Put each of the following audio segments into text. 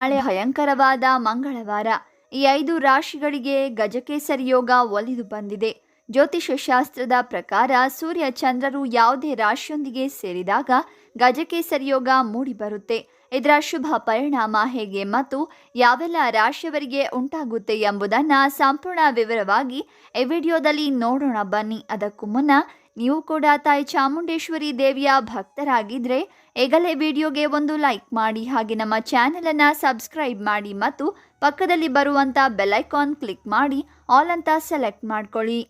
ನಾಳೆ ಭಯಂಕರವಾದ ಮಂಗಳವಾರ. ಈ ಐದು ರಾಶಿಗಳಿಗೆ ಗಜಕೇಸರಿ ಯೋಗ ಒಲಿದು ಬಂದಿದೆ. ಜ್ಯೋತಿಷ್ಯ ಶಾಸ್ತ್ರದ ಪ್ರಕಾರ ಸೂರ್ಯ ಚಂದ್ರರು ಯಾವುದೇ ರಾಶಿಯೊಂದಿಗೆ ಸೇರಿದಾಗ ಗಜಕೇಸರಿ ಯೋಗ ಮೂಡಿಬರುತ್ತೆ ಇದರ ಶುಭ ಪರಿಣಾಮ ಹೇಗೆ ಮತ್ತು ಯಾವೆಲ್ಲ ರಾಶಿಯವರಿಗೆ ಉಂಟಾಗುತ್ತೆ ಎಂಬುದನ್ನು ಸಂಪೂರ್ಣ ವಿವರವಾಗಿ ಈ ವಿಡಿಯೋದಲ್ಲಿ ನೋಡೋಣ ಬನ್ನಿ. ಅದಕ್ಕೂ ಮುನ್ನ ನೀವು ಕೂಡ ತಾಯಿ ಚಾಮುಂಡೇಶ್ವರಿ ದೇವಿಯ ಭಕ್ತರಾಗಿದ್ದರೆ ಈಗಲೇ ವಿಡಿಯೋಗೆ ಒಂದು ಲೈಕ್ ಮಾಡಿ ಹಾಗೆ ನಮ್ಮ ಚಾನೆಲನ್ನು ಸಬ್ಸ್ಕ್ರೈಬ್ ಮಾಡಿ ಮತ್ತು ಪಕ್ಕದಲ್ಲಿ ಬರುವಂಥ ಬೆಲೈಕಾನ್ ಕ್ಲಿಕ್ ಮಾಡಿ ಆಲ್ ಅಂತ ಸೆಲೆಕ್ಟ್ ಮಾಡ್ಕೊಳ್ಳಿ.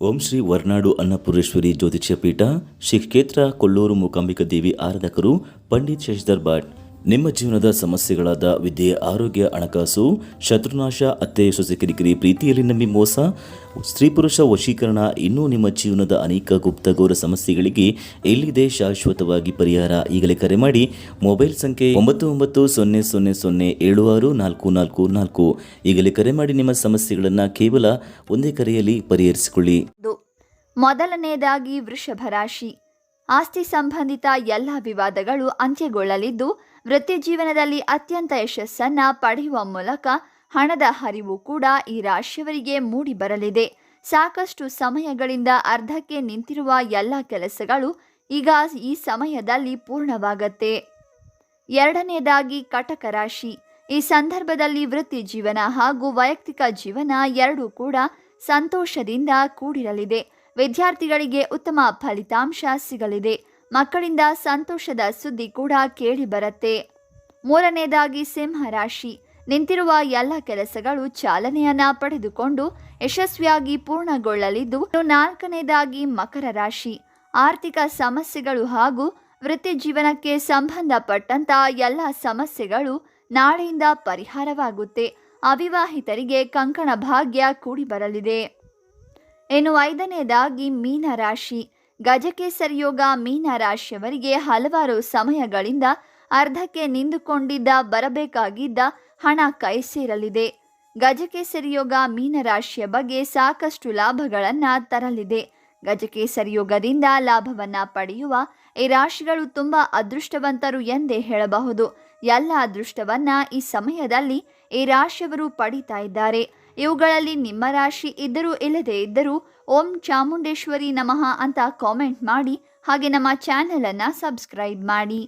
ಓಂ ಶ್ರೀ ವರ್ನಾಡು ಅನ್ನಪೂರ್ಣೇಶ್ವರಿ ಜ್ಯೋತಿಷ್ಯ ಪೀಠ ಶ್ರೀ ಕ್ಷೇತ್ರ ಕೊಲ್ಲೂರು ಮೂಕಾಂಬಿಕಾ ದೇವಿ ಆರಾಧಕರು, ಪಂಡಿತ್ ಶಶಿಧರ್ ಭಟ್. ನಿಮ್ಮ ಜೀವನದ ಸಮಸ್ಯೆಗಳಾದ ವಿದ್ಯೆ, ಆರೋಗ್ಯ, ಹಣಕಾಸು, ಶತ್ರುನಾಶ, ಅತ್ತೆ, ಸೊಸೆ, ಕಿರಿಕಿರಿ ಪ್ರೀತಿಯಲ್ಲಿ ನಂಬಿ ಮೋಸ, ಸ್ತ್ರೀ ಪುರುಷ ವಶೀಕರಣ, ಇನ್ನೂ ನಿಮ್ಮ ಜೀವನದ ಅನೇಕ ಗುಪ್ತಗೋರ ಸಮಸ್ಯೆಗಳಿಗೆ ಎಲ್ಲಿದೆ ಶಾಶ್ವತವಾಗಿ ಪರಿಹಾರ? ಈಗಲೇ ಕರೆ ಮಾಡಿ, ಮೊಬೈಲ್ ಸಂಖ್ಯೆ ಒಂಬತ್ತು ಒಂಬತ್ತು ಸೊನ್ನೆ ಸೊನ್ನೆ ಸೊನ್ನೆ ಏಳು ಆರು ನಾಲ್ಕು ನಾಲ್ಕು ನಾಲ್ಕು. ಈಗಲೇ ಕರೆ ಮಾಡಿ ನಿಮ್ಮ ಸಮಸ್ಯೆಗಳನ್ನು ಕೇವಲ ಒಂದೇ ಕರೆಯಲ್ಲಿ ಪರಿಹರಿಸಿಕೊಳ್ಳಿ. ಮೊದಲನೆಯದಾಗಿ ವೃಷಭ ರಾಶಿ. ಆಸ್ತಿ ಸಂಬಂಧಿತ ಎಲ್ಲ ವಿವಾದಗಳು ಅಂತ್ಯಗೊಳ್ಳಲಿದ್ದು, ವೃತ್ತಿ ಜೀವನದಲ್ಲಿ ಅತ್ಯಂತ ಯಶಸ್ಸನ್ನ ಪಡೆಯುವ ಮೂಲಕ ಹಣದ ಹರಿವು ಕೂಡ ಈ ರಾಶಿಯವರಿಗೆ ಮೂಡಿ ಬರಲಿದೆ ಸಾಕಷ್ಟು ಸಮಯಗಳಿಂದ ಅರ್ಧಕ್ಕೆ ನಿಂತಿರುವ ಎಲ್ಲ ಕೆಲಸಗಳು ಈಗ ಈ ಸಮಯದಲ್ಲಿ ಪೂರ್ಣವಾಗತ್ತೆ. ಎರಡನೇದಾಗಿ ಕಟಕ ರಾಶಿ. ಈ ಸಂದರ್ಭದಲ್ಲಿ ವೃತ್ತಿ ಜೀವನ ಹಾಗೂ ವೈಯಕ್ತಿಕ ಜೀವನ ಎರಡೂ ಕೂಡ ಸಂತೋಷದಿಂದ ಕೂಡಿರಲಿದೆ. ವಿದ್ಯಾರ್ಥಿಗಳಿಗೆ ಉತ್ತಮ ಫಲಿತಾಂಶ ಸಿಗಲಿದೆ. ಮಕ್ಕಳಿಂದ ಸಂತೋಷದ ಸುದ್ದಿ ಕೂಡ ಕೇಳಿ ಬರುತ್ತೆ. ಮೂರನೇದಾಗಿ ಸಿಂಹ ರಾಶಿ. ನಿಂತಿರುವ ಎಲ್ಲ ಕೆಲಸಗಳು ಚಾಲನೆಯನ್ನ ಪಡೆದುಕೊಂಡು ಯಶಸ್ವಿಯಾಗಿ ಪೂರ್ಣಗೊಳ್ಳಲಿದ್ದು, ನಾಲ್ಕನೇದಾಗಿ ಮಕರ ರಾಶಿ. ಆರ್ಥಿಕ ಸಮಸ್ಯೆಗಳು ಹಾಗೂ ವೃತ್ತಿ ಜೀವನಕ್ಕೆ ಸಂಬಂಧಪಟ್ಟಂತ ಎಲ್ಲ ಸಮಸ್ಯೆಗಳು ನಾಳೆಯಿಂದ ಪರಿಹಾರವಾಗುತ್ತೆ. ಅವಿವಾಹಿತರಿಗೆ ಕಂಕಣ ಭಾಗ್ಯ ಕೂಡಿ ಬರಲಿದೆ ಇನ್ನು ಐದನೇದಾಗಿ ಮೀನ ರಾಶಿ. ಗಜಕೇಸರಿ ಯೋಗ ಮೀನ ರಾಶಿಯವರಿಗೆ ಹಲವಾರು ಸಮಯಗಳಿಂದ ಅರ್ಧಕ್ಕೆ ನಿಂತುಕೊಂಡಿದ್ದ ಬರಬೇಕಾಗಿದ್ದ ಹಣ ಕೈ ಸೇರಲಿದೆ. ಗಜಕೇಸರಿ ಯೋಗ ಮೀನ ರಾಶಿಯ ಬಗ್ಗೆ ಸಾಕಷ್ಟು ಲಾಭಗಳನ್ನು ತರಲಿದೆ. ಗಜಕೇಸರಿ ಯೋಗದಿಂದ ಲಾಭವನ್ನ ಪಡೆಯುವ ಈ ರಾಶಿಗಳು ತುಂಬಾ ಅದೃಷ್ಟವಂತರು ಎಂದೇ ಹೇಳಬಹುದು. ಎಲ್ಲ ಅದೃಷ್ಟವನ್ನ ಈ ಸಮಯದಲ್ಲಿ ಈ ರಾಶಿಯವರು ಪಡಿತಾ ಇದ್ದಾರೆ. ಇವುಗಳಲ್ಲಿ ನಿಮ್ಮ ರಾಶಿ ಇದ್ದರೂ ಇಲ್ಲದೇ ಇದ್ದರೂ ಓಂ ಚಾಮುಂಡೇಶ್ವರಿ ನಮಃ ಅಂತ ಕಾಮೆಂಟ್ ಮಾಡಿ ಹಾಗೆ ನಮ್ಮ ಚಾನೆಲನ್ನು ಸಬ್ಸ್ಕ್ರೈಬ್ ಮಾಡಿ.